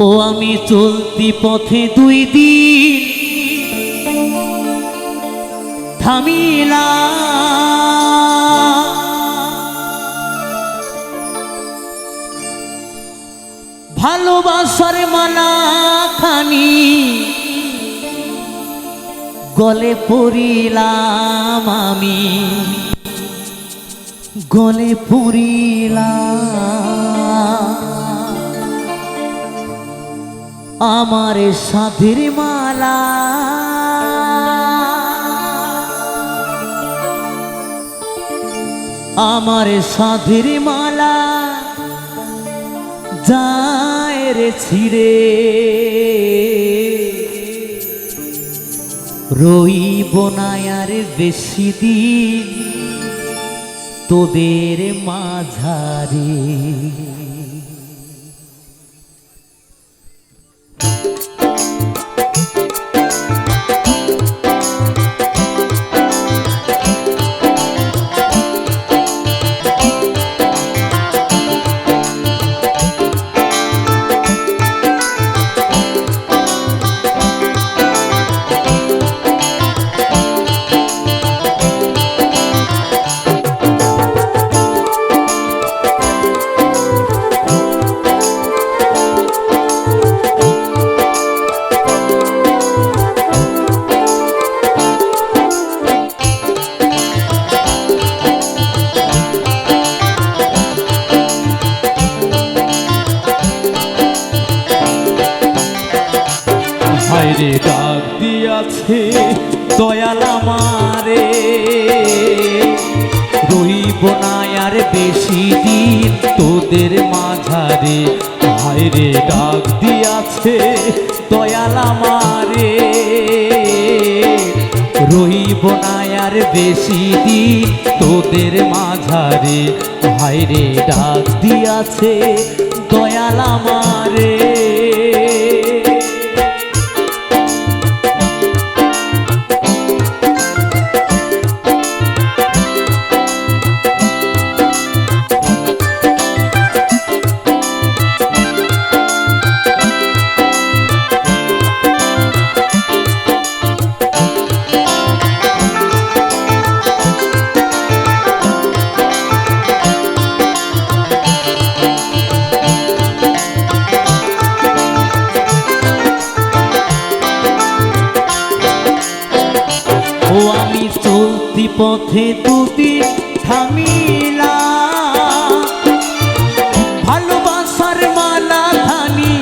ও আমি চলতি পথে দুই দিন থামিলা ভালোবাসার মালা খানি গলে পড়িলাম আমি। গলে পড়িলাম। আমার সাধের মালা। আমার সাধের মালা যায় রে ছিড়ে। রইব না আর বেশি দিন তোদের মাঝারে। হায়রে ডাক দিয়াছে, দয়াল আমারে। রইব না আর বেশি দিন তোদের মাঝারে। হায়রে ডাক দিয়াছে, দয়াল আমারে। রইব না আর বেশি দিন তোদের মাঝারে। হায়রে ডাক দিয়াছে, দয়াল আমারে। পথে দুদিন থামিলা। ভালোবাসার মালা ধানি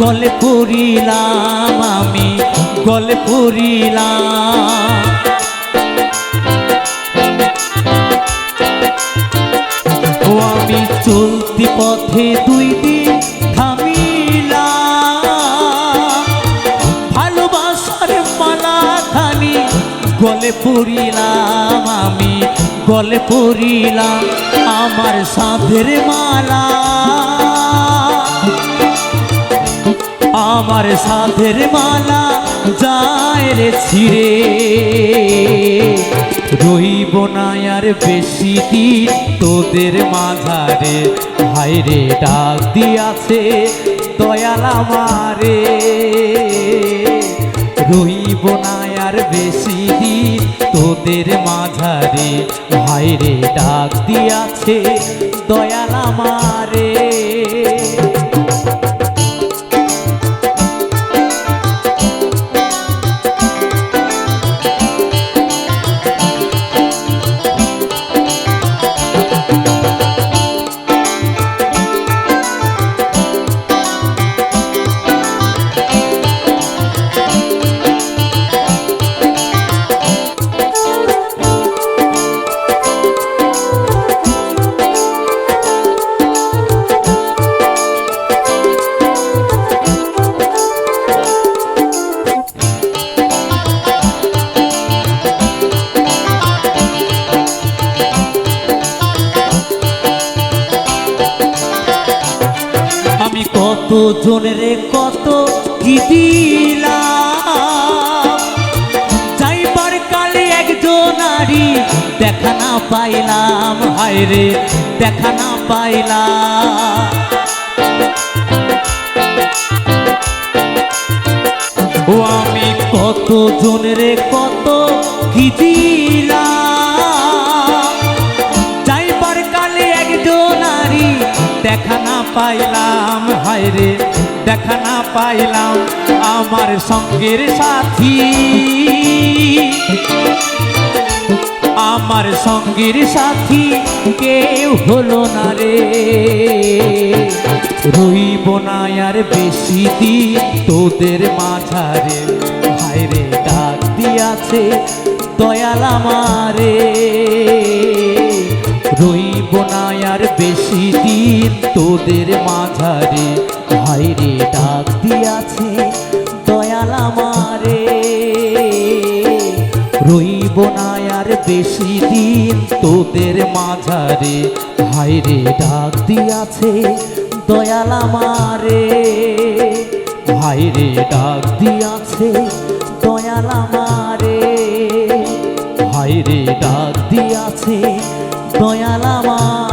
গলে পড়িলাম আমি, গলে পড়িলাম আমি চলতি পথে দুই দিন থামিলাম। ভালোবাসার মালা খানি গলে পড়িলাম আমি, গলে পড়িলাম আমার সাধের মালা। আমার সাধের মালা যায় রে ছিড়ে। রইব না আর বেশি দিন তোদের মাঝারে। হায়রে ডাক দিয়াছে দয়াল আমারে। রইব না আর বেশি দিন তোদের মাঝারে ভাইরে ডাক দিয়াছে দয়াল আমারে। কত জনের কত কি দিলাম যাইবার কালে একজন আরি দেখা না পাইলাম, হায় রে, দেখা না পাইলাম। ও আমি কত জনের কত কি দেখা না পাইলাম, হায় রে, দেখা না পাইলাম আমার সঙ্গের সাথী। আমার সঙ্গীর সাথী কেউ হলো না রে। রইব না আর বেশি দিন তোদের মাঝারে। ভাইরে ডাক দিয়াছে দয়াল আমারে। রইব না আর বেশি দিন তোদের মাঝারে। ভাইরে ডাক দিয়াছে, দয়াল আমারে। রইব না আর বেশি দিন তোদের মাঝারে। হাইরে ডাক দিয়াছে, দয়াল আমারে। হাইরে ডাক দিয়াছে, দয়াল আমারে। হাইরে ডাক দিয়াছে দয়াল আমার।